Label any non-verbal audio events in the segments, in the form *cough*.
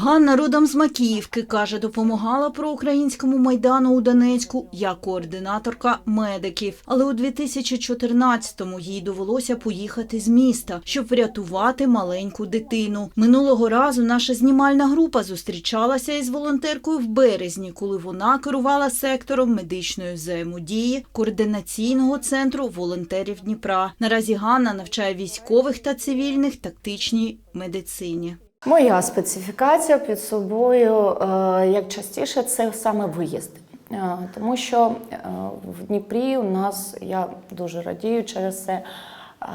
Ганна родом з Макіївки каже, допомагала проукраїнському майдану у Донецьку як координаторка медиків. Але у 2014-му їй довелося поїхати з міста, щоб врятувати маленьку дитину. Минулого разу наша знімальна група зустрічалася із волонтеркою в березні, коли вона керувала сектором медичної взаємодії координаційного центру волонтерів Дніпра. Наразі Ганна навчає військових та цивільних тактичній медицині. Моя специфікація під собою, е, як частіше, це саме виїзд. Е, Тому що е, в Дніпрі у нас, я дуже радію через це.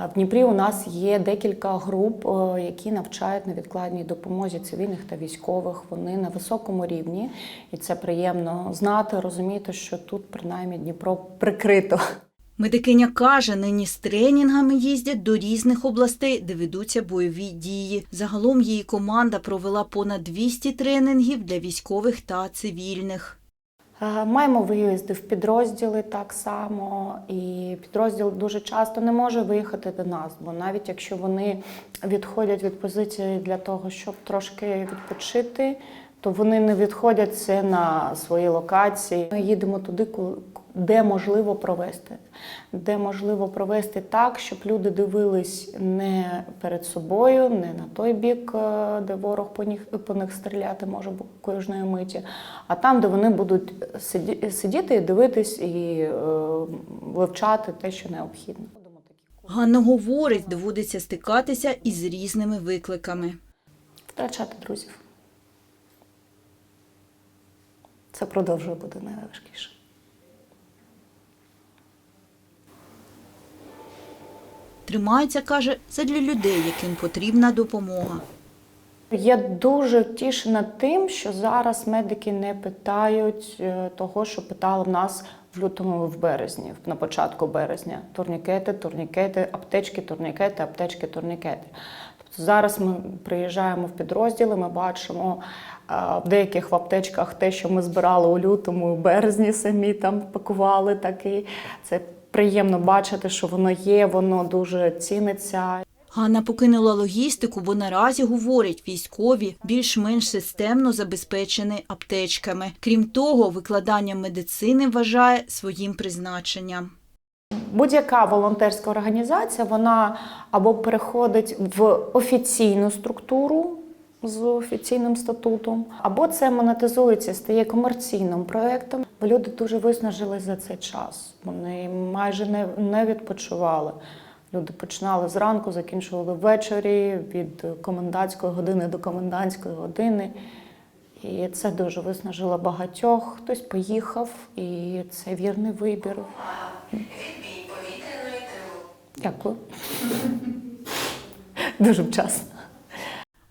В Дніпрі у нас є декілька груп, які навчають невідкладній допомозі цивільних та військових. Вони на високому рівні, і це приємно знати, розуміти, що тут принаймні Дніпро прикрито. Медикиня каже, нині з тренінгами їздять до різних областей, де ведуться бойові дії. Загалом її команда провела понад 200 тренінгів для військових та цивільних. Е, Маємо виїзди в підрозділи так само, і підрозділ дуже часто не може виїхати до нас, бо навіть якщо вони відходять від позиції для того, щоб трошки відпочити, то вони не відходять це на свої локації. Ми їдемо туди, де можливо провести, де можливо провести так, щоб люди дивились не перед собою, не на той бік, е, де ворог по них, по них стріляти може кожної миті, а там, де вони будуть сидіти і дивитись і е, вивчати те, що необхідно. Ганна говорить, доводиться стикатися із різними викликами. Втрачати друзів. Це продовжує бути найважкіше. Тримається, каже, задля людей, яким потрібна допомога. Я дуже втішена тим, що зараз медики не питають е, того, що питали в нас в лютому, в березні, на початку березня. Турнікети, турнікети, аптечки, турнікети, аптечки, турнікети. Зараз ми приїжджаємо в підрозділи, ми бачимо е, в деяких в аптечках те, що ми збирали у лютому, в березні самі там пакували такі. Це приємно бачити, що воно є, воно дуже ціниться. Ганна покинула логістику, бо наразі, говорить, військові більш-менш системно забезпечені аптечками. Крім того, викладання медицини вважає своїм призначенням. Будь-яка волонтерська організація вона або переходить в офіційну структуру з офіційним статутом, або це монетизується, стає комерційним проєктом. Люди дуже виснажились за цей час. Вони майже не, не відпочивали. Люди починали зранку, закінчували ввечері від комендантської години до комендантської години. І це дуже виснажило багатьох. Хтось поїхав, і це вірний вибір. Відбій повітряної тривоги. Дякую. *laughs* Дуже вчасно.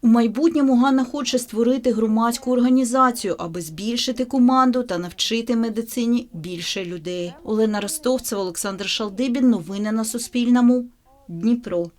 У майбутньому Ганна хоче створити громадську організацію, аби збільшити команду та навчити медицині більше людей. Олена Ростовцева, Олександр Шалдибін. Новини на Суспільному. Дніпро.